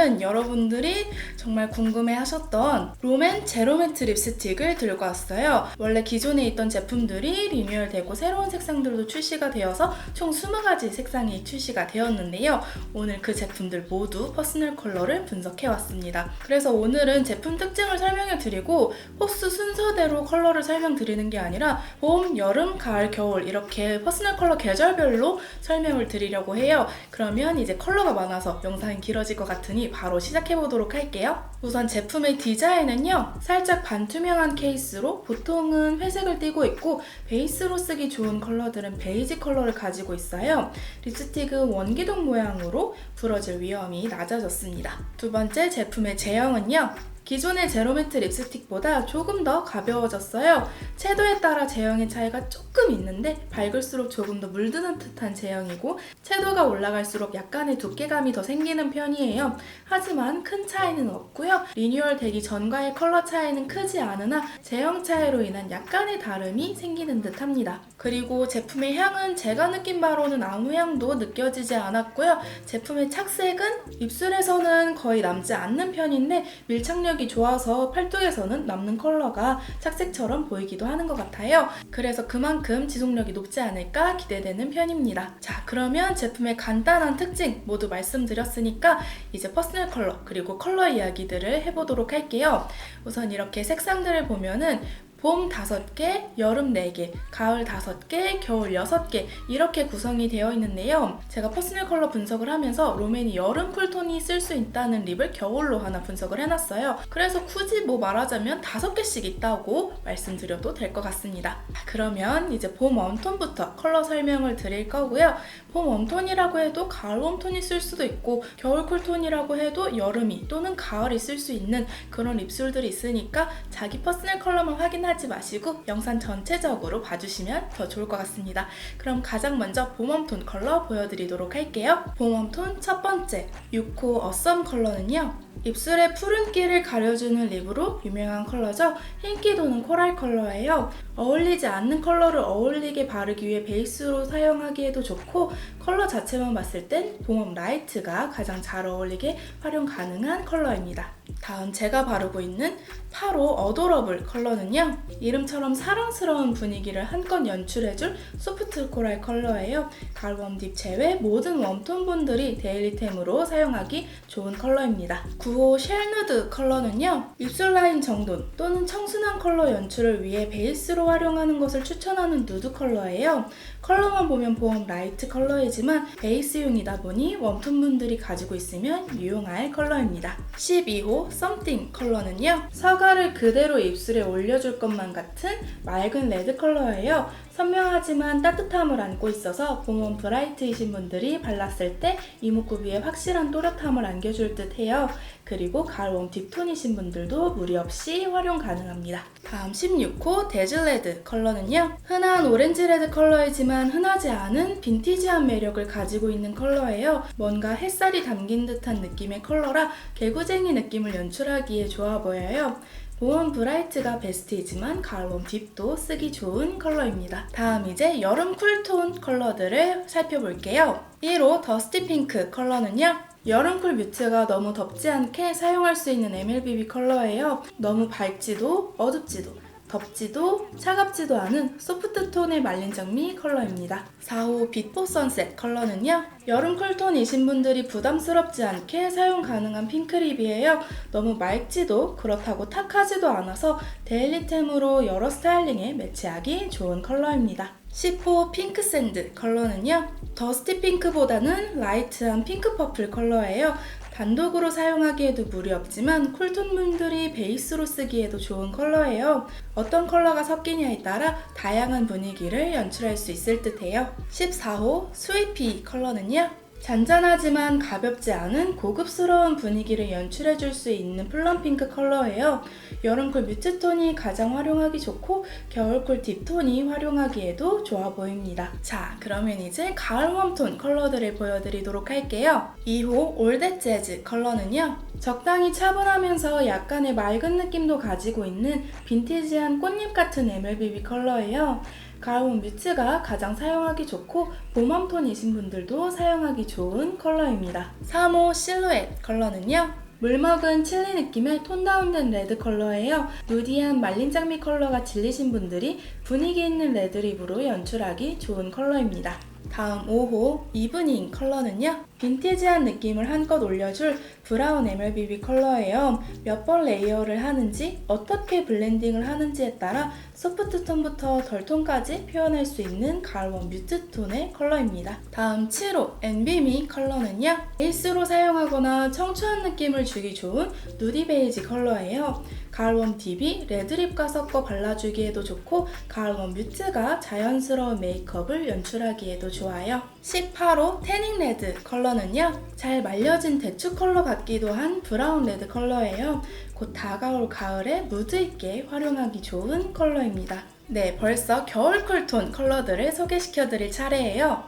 오늘은 여러분들이 정말 궁금해 하셨던 롬앤 제로매트 립스틱을 들고 왔어요. 원래 기존에 있던 제품들이 리뉴얼되고 새로운 색상들도 출시가 되어서 총 20가지 색상이 출시가 되었는데요. 오늘 그 제품들 모두 퍼스널 컬러를 분석해 왔습니다. 그래서 오늘은 제품 특징을 설명해 드리고 호스 순서대로 컬러를 설명드리는 게 아니라 봄, 여름, 가을, 겨울 이렇게 퍼스널 컬러 계절별로 설명을 드리려고 해요. 그러면 이제 컬러가 많아서 영상이 길어질 것 같으니 바로 시작해 보도록 할게요. 우선 제품의 디자인은요, 살짝 반투명한 케이스로 보통은 회색을 띠고 있고 베이스로 쓰기 좋은 컬러들은 베이지 컬러를 가지고 있어요. 립스틱은 원기둥 모양으로 부러질 위험이 낮아졌습니다. 두 번째 제품의 제형은요, 기존의 제로매트 립스틱보다 조금 더 가벼워졌어요. 채도에 따라 제형의 차이가 조금 있는데 밝을수록 조금 더 물드는 듯한 제형이고 채도가 올라갈수록 약간의 두께감이 더 생기는 편이에요. 하지만 큰 차이는 없고요. 리뉴얼 되기 전과의 컬러 차이는 크지 않으나 제형 차이로 인한 약간의 다름이 생기는 듯 합니다. 그리고 제품의 향은 제가 느낀 바로는 아무 향도 느껴지지 않았고요. 제품의 착색은 입술에서는 거의 남지 않는 편인데 밀착력 이 좋아서 팔뚝에서는 남는 컬러가 착색처럼 보이기도 하는 것 같아요. 그래서 그만큼 지속력이 높지 않을까 기대되는 편입니다. 자, 그러면 제품의 간단한 특징 모두 말씀드렸으니까 이제 퍼스널 컬러 그리고 컬러 이야기들을 해보도록 할게요. 우선 이렇게 색상들을 보면은 봄 5개, 여름 4개, 가을 5개, 겨울 6개 이렇게 구성이 되어 있는데요. 제가 퍼스널 컬러 분석을 하면서 롬앤이 여름 쿨톤이 쓸 수 있다는 립을 겨울로 하나 분석을 해놨어요. 그래서 굳이 뭐 말하자면 5개씩 있다고 말씀드려도 될 것 같습니다. 그러면 이제 봄 웜톤부터 컬러 설명을 드릴 거고요. 봄 웜톤이라고 해도 가을 웜톤이 쓸 수도 있고 겨울 쿨톤이라고 해도 여름이 또는 가을이 쓸 수 있는 그런 입술들이 있으니까 자기 퍼스널 컬러만 확인하 지 마시고 영상 전체적으로 봐주시면 더 좋을 것 같습니다. 그럼 가장 먼저 봄 웜톤 컬러 보여드리도록 할게요. 봄 웜톤 첫 번째 6호 어썸 컬러는요. 입술의 푸른기를 가려주는 립으로 유명한 컬러죠. 흰기 도는 코랄 컬러예요. 어울리지 않는 컬러를 어울리게 바르기 위해 베이스로 사용하기에도 좋고 컬러 자체만 봤을 땐 봄웜 라이트가 가장 잘 어울리게 활용 가능한 컬러입니다. 다음 제가 바르고 있는 8호 어도러블 컬러는요. 이름처럼 사랑스러운 분위기를 한껏 연출해줄 소프트 코랄 컬러예요. 가을 웜딥 제외 모든 웜톤 분들이 데일리템으로 사용하기 좋은 컬러입니다. 9호 쉘누드 컬러는요. 입술 라인 정돈 또는 청순한 컬러 연출을 위해 베이스로 활용하는 것을 추천하는 누드 컬러예요. 컬러만 보면 보험 라이트 컬러이지만 베이스용이다 보니 웜톤 분들이 가지고 있으면 유용할 컬러입니다. 12호 썸띵 컬러는요. 사과를 그대로 입술에 올려줄 것만 같은 맑은 레드 컬러예요. 선명하지만 따뜻함을 안고 있어서 봄웜 브라이트이신 분들이 발랐을 때 이목구 위에 확실한 또렷함을 안겨줄 듯 해요. 그리고 가을웜 딥톤이신 분들도 무리 없이 활용 가능합니다. 다음 16호 데즐레드 컬러는요. 흔한 오렌지 레드 컬러이지만 흔하지 않은 빈티지한 매력을 가지고 있는 컬러예요. 뭔가 햇살이 담긴 듯한 느낌의 컬러라 개구쟁이 느낌을 연출하기에 좋아 보여요. 봄 브라이트가 베스트이지만 가을봄 딥도 쓰기 좋은 컬러입니다. 다음 이제 여름 쿨톤 컬러들을 살펴볼게요. 1호 더스티 핑크 컬러는요. 여름쿨 뮤트가 너무 덥지 않게 사용할 수 있는 MLBB 컬러예요. 너무 밝지도 어둡지도 덥지도 차갑지도 않은 소프트 톤의 말린 장미 컬러입니다. 4호 비포 선셋 컬러는요. 여름 쿨톤이신 분들이 부담스럽지 않게 사용 가능한 핑크립이에요. 너무 맑지도 그렇다고 탁하지도 않아서 데일리템으로 여러 스타일링에 매치하기 좋은 컬러입니다. 10호 핑크 샌드 컬러는요. 더스티 핑크보다는 라이트한 핑크 퍼플 컬러예요. 단독으로 사용하기에도 무리 없지만 쿨톤 분들이 베이스로 쓰기에도 좋은 컬러예요. 어떤 컬러가 섞이냐에 따라 다양한 분위기를 연출할 수 있을 듯해요. 14호 스위피 컬러는요. 잔잔하지만 가볍지 않은 고급스러운 분위기를 연출해줄 수 있는 플럼핑크 컬러예요. 여름쿨 뮤트톤이 가장 활용하기 좋고 겨울쿨 딥톤이 활용하기에도 좋아 보입니다. 자, 그러면 이제 가을 웜톤 컬러들을 보여드리도록 할게요. 2호 올댓 재즈 컬러는요. 적당히 차분하면서 약간의 맑은 느낌도 가지고 있는 빈티지한 꽃잎 같은 MLBB 컬러예요. 가을원 뮤츠가 가장 사용하기 좋고 봄웜톤이신 분들도 사용하기 좋은 컬러입니다. 3호 실루엣 컬러는요. 물먹은 칠리 느낌의 톤 다운된 레드 컬러예요. 누디한 말린 장미 컬러가 질리신 분들이 분위기 있는 레드립으로 연출하기 좋은 컬러입니다. 다음 5호 이브닝 컬러는요. 빈티지한 느낌을 한껏 올려줄 브라운 MLBB 컬러예요. 몇 번 레이어를 하는지 어떻게 블렌딩을 하는지에 따라 소프트 톤부터 덜 톤까지 표현할 수 있는 가을원 뮤트 톤의 컬러입니다. 다음 7호 엔비미 컬러는요. 베이스로 사용하거나 청초한 느낌을 주기 좋은 누디 베이지 컬러예요. 가을원 딥이 레드립과 섞어 발라주기에도 좋고 가을원 뮤트가 자연스러운 메이크업을 연출하기에도 좋 아요. 18호 태닝 레드 컬러는요. 잘 말려진 대추 컬러 같기도 한 브라운 레드 컬러예요. 곧 다가올 가을에 무드 있게 활용하기 좋은 컬러입니다. 네, 벌써 겨울 쿨톤 컬러들을 소개시켜 드릴 차례예요.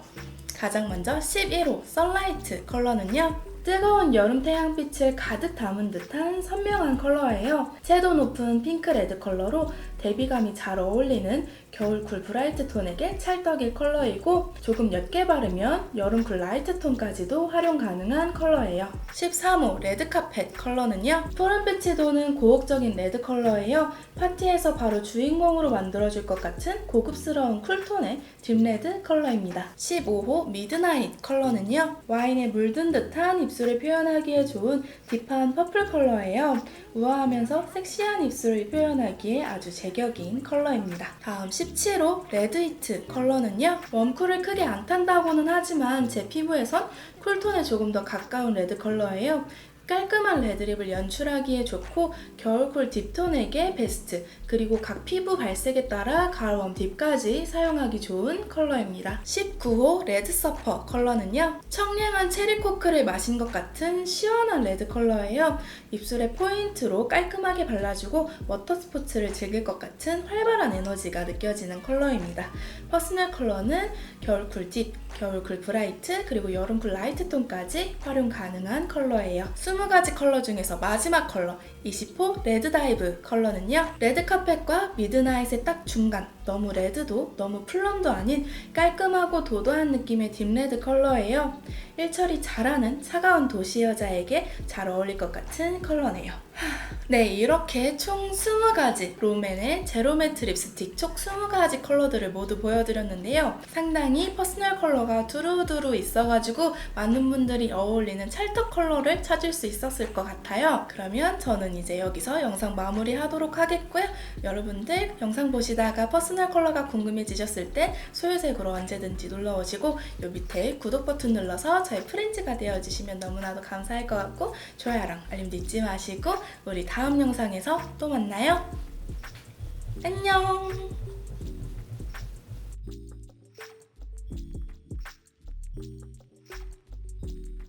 가장 먼저 11호 썬라이트 컬러는요. 뜨거운 여름 태양빛을 가득 담은 듯한 선명한 컬러예요. 채도 높은 핑크 레드 컬러로 대비감이 잘 어울리는 겨울 쿨 브라이트 톤에게 찰떡일 컬러이고 조금 옅게 바르면 여름 쿨 라이트 톤까지도 활용 가능한 컬러예요. 13호 레드 카펫 컬러는요. 푸른빛이 도는 고혹적인 레드 컬러예요. 파티에서 바로 주인공으로 만들어줄 것 같은 고급스러운 쿨톤의 딥레드 컬러입니다. 15호 미드나잇 컬러는요. 와인에 물든 듯한 입술을 표현하기에 좋은 딥한 퍼플 컬러예요. 우아하면서 섹시한 입술을 표현하기에 아주 제 격인 컬러입니다. 다음 17호 레드히트 컬러는요. 웜쿨을 크게 안 탄다고는 하지만 제 피부에선 쿨톤에 조금 더 가까운 레드 컬러예요. 깔끔한 레드립을 연출하기에 좋고 겨울쿨 딥톤에게 베스트 그리고 각 피부 발색에 따라 가을웜 딥까지 사용하기 좋은 컬러입니다. 19호 레드 서퍼 컬러는요. 청량한 체리 코크를 마신 것 같은 시원한 레드 컬러예요. 입술에 포인트로 깔끔하게 발라주고 워터 스포츠를 즐길 것 같은 활발한 에너지가 느껴지는 컬러입니다. 퍼스널 컬러는 겨울쿨 딥, 겨울쿨 브라이트, 그리고 여름쿨 라이트 톤까지 활용 가능한 컬러예요. 20가지 컬러 중에서 마지막 컬러 20호 레드 다이브 컬러는요. 레드 카펫과 미드나잇의 딱 중간 너무 레드도 너무 플럼도 아닌 깔끔하고 도도한 느낌의 딥레드 컬러예요. 일처리 잘하는 차가운 도시 여자에게 잘 어울릴 것 같은 컬러네요. 네, 이렇게 총 20가지 롬앤의 제로매트 립스틱 총 20가지 컬러들을 모두 보여드렸는데요. 상당히 퍼스널 컬러가 두루두루 있어가지고 많은 분들이 어울리는 찰떡 컬러를 찾을 수 있었을 것 같아요. 그러면 저는 이제 여기서 영상 마무리하도록 하겠고요. 여러분들 영상 보시다가 퍼스널 컬러가 궁금해지셨을 때 소유색으로 언제든지 눌러오시고 요 밑에 구독 버튼 눌러서 저의 프렌즈가 되어주시면 너무나도 감사할 것 같고 좋아요랑 알림도 잊지 마시고 우리 다음 영상에서 또 만나요. 안녕!